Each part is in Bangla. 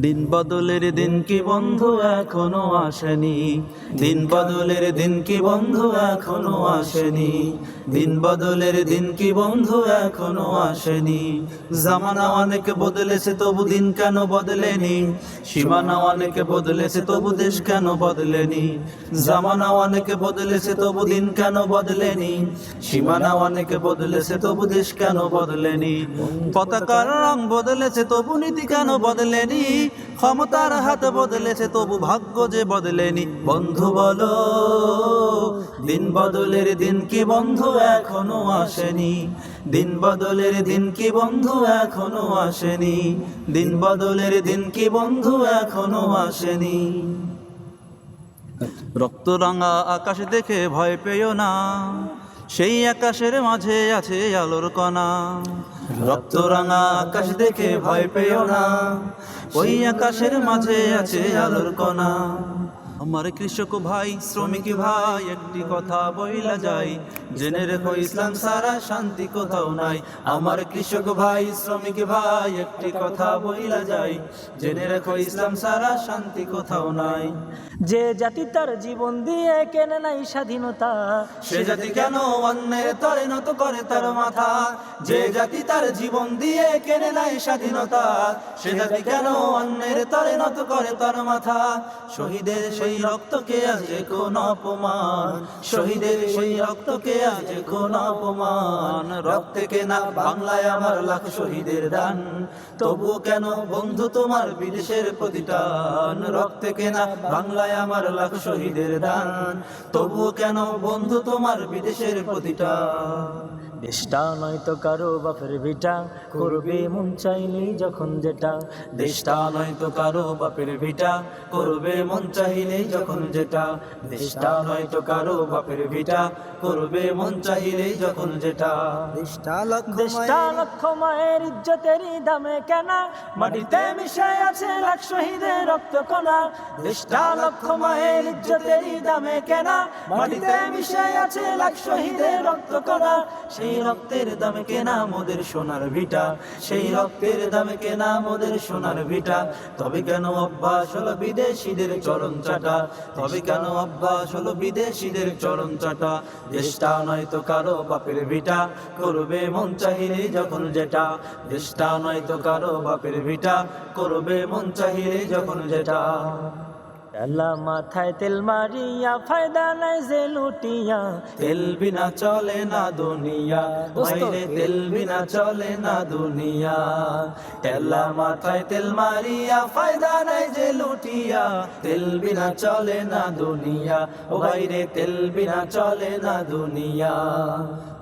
দিন বদলের দিন কি বন্ধু এখনও আসেনি? দিন বদলের দিন কি বন্ধু এখনও আসেনি? দিন বদলের দিন কি বন্ধু এখনও আসেনি? জামানা অনেক বদলেছে, তবু দিন কেন বদলেনি? সীমানা অনেক বদলেছে, তবু দেশ কেন বদলেনি? জামানা অনেক বদলেছে, তবু দিন কেন বদলেনি? সীমানা অনেক বদলেছে, তবু দেশ কেন বদলেনি? পতাকার রং বদলেছে, তবু নীতি কেন বদলেনি? ক্ষমতার হাত বদলেছে, তবু ভাগ্য যে বদলেনি। বন্ধু বলো, দিন বদলের দিন কি বন্ধু এখনও আসেনি? দিন বদলের দিন কি বন্ধু এখনও আসেনি? দিন বদলের দিন কি বন্ধু এখনও আসেনি? রক্তরাঙা আকাশ দেখে ভয় পেও না। সেই আকাশের মাঝে আছে আলোর কণা। রক্তরাঙা আকাশ দেখে ভয় পেও না। ওই আকাশের মাঝে আছে আলোর কণা। আমার কৃষক ভাই শ্রমিক ভাই একটি কথা বইলা যায় জেনে রেখো ইসলাম সারা শান্তি কোথাও নাই। আমার কৃষক ভাই শ্রমিক ভাই একটি কথা বইলা যায় জেনে রেখো ইসলাম সারা শান্তি কোথাও নাই। যে জাতি তার জীবন দিয়ে কেনে নাই স্বাধীনতা সে জাতি কেন অন্যের তরে নত করে তার মাথা? যে জাতি তার জীবন দিয়ে কেনে নাই স্বাধীনতা সে জাতি কেন অন্যের তরে নত করে তার মাথা? শহীদের সেই রক্তকে আজ কোন অপমান। শহীদের সেই রক্তকে আজ কোন অপমান। রক্তে কেনা বাংলায় আমার লাখ শহীদের দান। তবু কেন বন্ধু তোমার বিদেশের প্রতিটান রক্তে কেনা বাংলায় আমার লাখ শহীদের দান। তবু কেন বন্ধু তোমার বিদেশের প্রতিটান দেশটা নয়তো কারও বাপের ভিটা। করবে মন চাইলেই যখন যেটা। দেশটা নয়তো কারও বাপের ভিটা। করবে মন চাহিলেই যখন যেটা। দেশটা নয়তো কারও বাপের ভিটা। করবে মন চাহিলেই যখন যেটা। দেশটা লক্ষ দেশটা লক্ষ মায়ের ইজ্জতেরই দামে কেনা। মাটিতে মিশে আছে লাখ শহীদের রক্ত কণা দেশটা লক্ষ মায়ের ইজ্জতেরই দামে কেনা। মাটিতে মিশে আছে লাখ শহীদের রক্ত কণা সেই রক্তের দামে কেনা মোদের সোনার ভিটা, সেই রক্তের দামে কেনা মোদের সোনার ভিটা। তবে কেন অভ্যাস হলো বিদেশিদের চরণ চাটা? তবে কেন অভ্যাস হলো বিদেশিদের চরণ চাটা? দেশটা নয়তো কারও বাপের ভিটা, করবে মন চাহিলে যখন যেটা। দেশটা নয়তো কারও বাপের ভিটা, করবে মন চাহিলে যখন যেটা। আল্লাহ মাথায় তেল মারিয়া ফায়দা নাই যে লুটিয়া। তেল বিনা চলে না দুনিয়া বাইরে তেল বিনা চলে না দুনিয়া। তেলা মাথায় তেল মারিয়া ফায়দা নাই যে লুটিয়া তেল বিনা চলে না দুনিয়া বাইরে তেল বিনা চলে না দুনিয়া।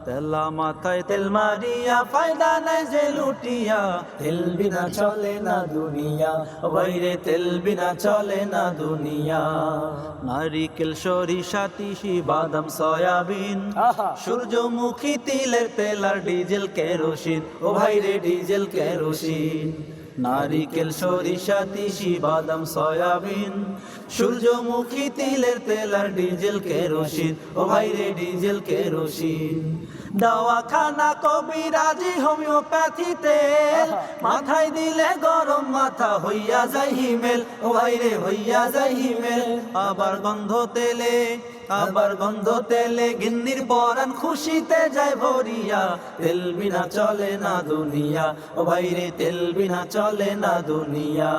তেলা মাথায় তেল মারিয়া ফায়দা নাই যে লুটিয়া। তেল বিনা চলে না দুনিয়া বাইরে তেল বিনা চলে না দুনিয়া। নারিকেল সরিষা তিসি বাদাম সয়াবিন। সূর্যমুখী তিলের তেল আর ডিজেল কেরোসিন। ও ভাইরে ডিজেল কেরোসিন। নারিকেল, সরিষা, তিসি, বাদাম, সয়াবিন। সূর্যমুখী তিলের তেল আর ডিজেল কেরোসিন। ও ভাইরে ডিজেল কেরোসিন। দাওয়াখানা কবিরাজি হোমিওপ্যাথিতে মাথায় দিলে গরম মাথা, হইয়া যায় হিমেল। ও ভাইরে হইয়া যায় হিমেল। আবার গন্ধ তেলে। আবার গন্ধ তেলে গিন্নির পরান খুশিতে যায় ভরিয়া। তেল বিনা চলে না দুনিয়া ও ভাইরে তেল বিনা চলে না দুনিয়া।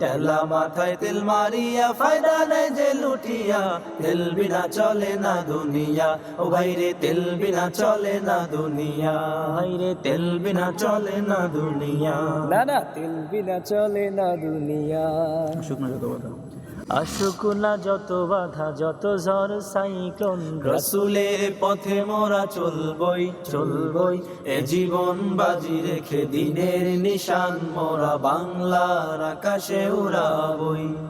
তেলা মাথায় তেল মারিয়া ফায়দা নেই যে লুটিয়া। তেল বিনা চলে না দুনিয়া ও ভাইরে তেল বিনা চলে না দুনিয়া। ভাইরে তেল বিনা চলে না দুনিয়া। না না তেল বিনা চলে না দুনিয়া। শুকনো যত কথা। আসুক না যত বাধা, যত ঝড়, সাইক্লোন। রসুলের পথে মোরা চলবই চলবই। এ জীবন বাজি রেখে দিনের নিশান, মোরা বাংলার আকাশে উড়াবই।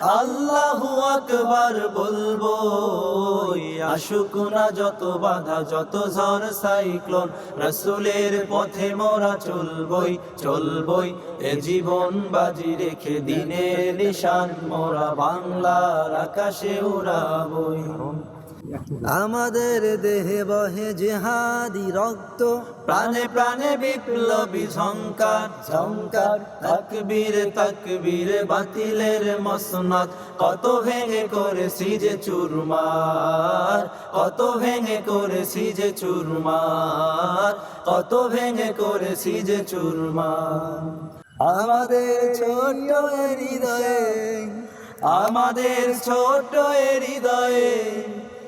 আল্লাহু আকবার বলব আশুক না যত বাধা, যত ঝড়, সাইক্লোন, রসুলের পথে মোরা চলবই চলবই। এ জীবন বাজি রেখে দিনের নিশান, মোরা বাংলার আকাশে উড়াবই। আমাদের দেহে বহে জেহাদি রক্ত প্রাণে প্রাণে বিপ্লবী ঝঙ্কার ঝঙ্কার তাকবীর তাকবীর বাতিলের মসনাদ। কত ভেঙে করেছি যে চুরমার কত ভেঙে করেছি যে চুরমার কত ভেঙে করেছি যে চুরমার। আমাদের ছোট্ট হৃদয়ে আমাদের ছোট হৃদয়ে